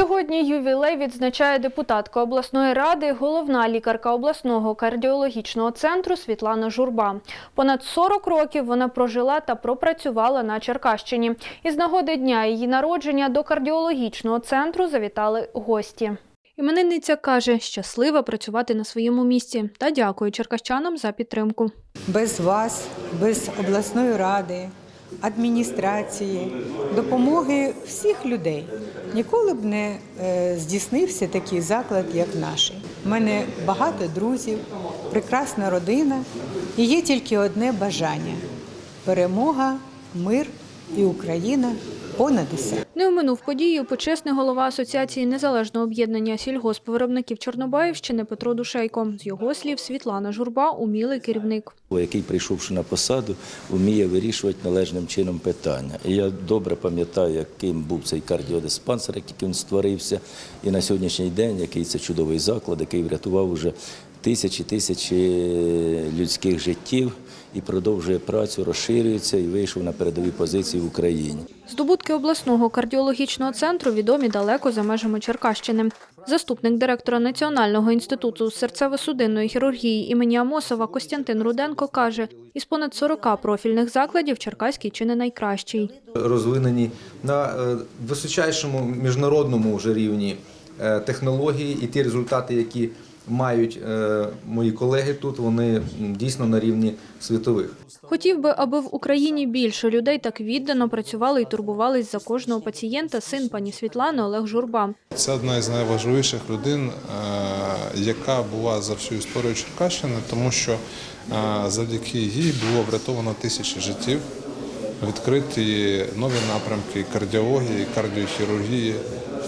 Сьогодні ювілей відзначає депутатка обласної ради, головна лікарка обласного кардіологічного центру Світлана Журба. Понад 40 років вона прожила та пропрацювала на Черкащині. Із нагоди дня її народження до кардіологічного центру завітали гості. Іменинниця каже, щаслива працювати на своєму місці та дякує черкащанам за підтримку. без вас, без обласної ради, адміністрації, допомоги всіх людей ніколи б не е, здійснився такий заклад, як наш. У мене багато друзів, прекрасна родина, і є тільки одне бажання перемога, мир і Україна понад усе. Не оминув подію почесний голова Асоціації незалежного об'єднання сільгоспвиробників Чорнобаївщини Петро Душейко. З його слів, Світлана Журба – умілий керівник. який, прийшовши на посаду, вміє вирішувати належним чином питання. І я добре пам'ятаю, яким був цей кардіодиспансер, який він створився, і на сьогоднішній день, який це чудовий заклад, який врятував уже тисячі тисячі людських життів і продовжує працю, розширюється і вийшов на передові позиції в Україні. Здобутки обласного кардіологічного центру відомі далеко за межами Черкащини. Заступник директора Національного інституту серцево-судинної хірургії імені Амосова Костянтин Руденко каже, із понад 40 профільних закладів Черкаський чи не найкращий. розвинені на е, височайшому міжнародному вже рівні е, технології і ті результати, які мають е, мої колеги тут, вони дійсно на рівні світових. Хотів би, аби в Україні більше людей так віддано працювали і турбувались за кожного пацієнта син пані Світлани Олег Журба. Це одна із найважливіших людин, е, яка була за всю історію Черкащини, тому що е, завдяки їй було врятовано тисячі життів, відкриті нові напрямки кардіології, кардіохірургії,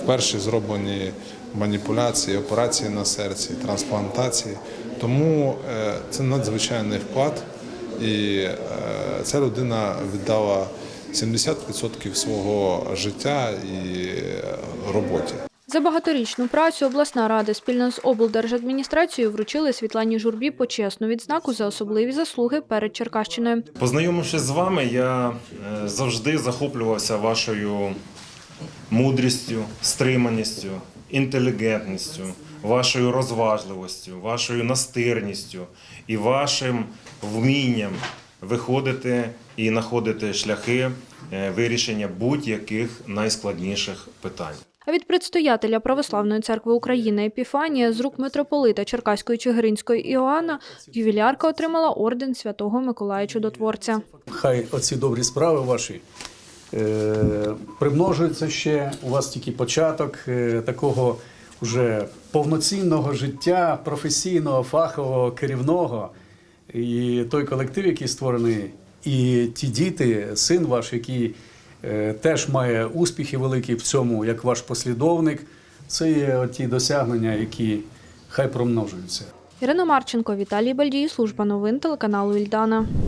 вперше зроблені маніпуляції, операції на серці, трансплантації. Тому е, це надзвичайний вклад, і е, ця людина віддала 70% свого життя і е, роботі. За багаторічну працю обласна рада спільно з облдержадміністрацією вручили Світлані Журбі почесну відзнаку за особливі заслуги перед Черкащиною. Познайомившись з вами, я завжди захоплювався вашою мудрістю, стриманістю, інтелігентністю, вашою розважливістю, вашою настирністю і вашим вмінням виходити і знаходити шляхи е, вирішення будь-яких найскладніших питань. А від предстоятеля Православної церкви України Епіфанія з рук митрополита Черкаської Чигиринської Іоанна ювілярка отримала орден Святого Миколая Чудотворця. Хай оці добрі справи ваші е, примножуються ще. У вас тільки початок е, такого вже повноцінного життя, професійного, фахового, керівного. І той колектив, який створений, і ті діти, син ваш, який е, теж має успіхи великі в цьому, як ваш послідовник, це є ті досягнення, які хай промножуються. Ірина Марченко, Віталій Бальдій, служба новин телеканалу Ільдана.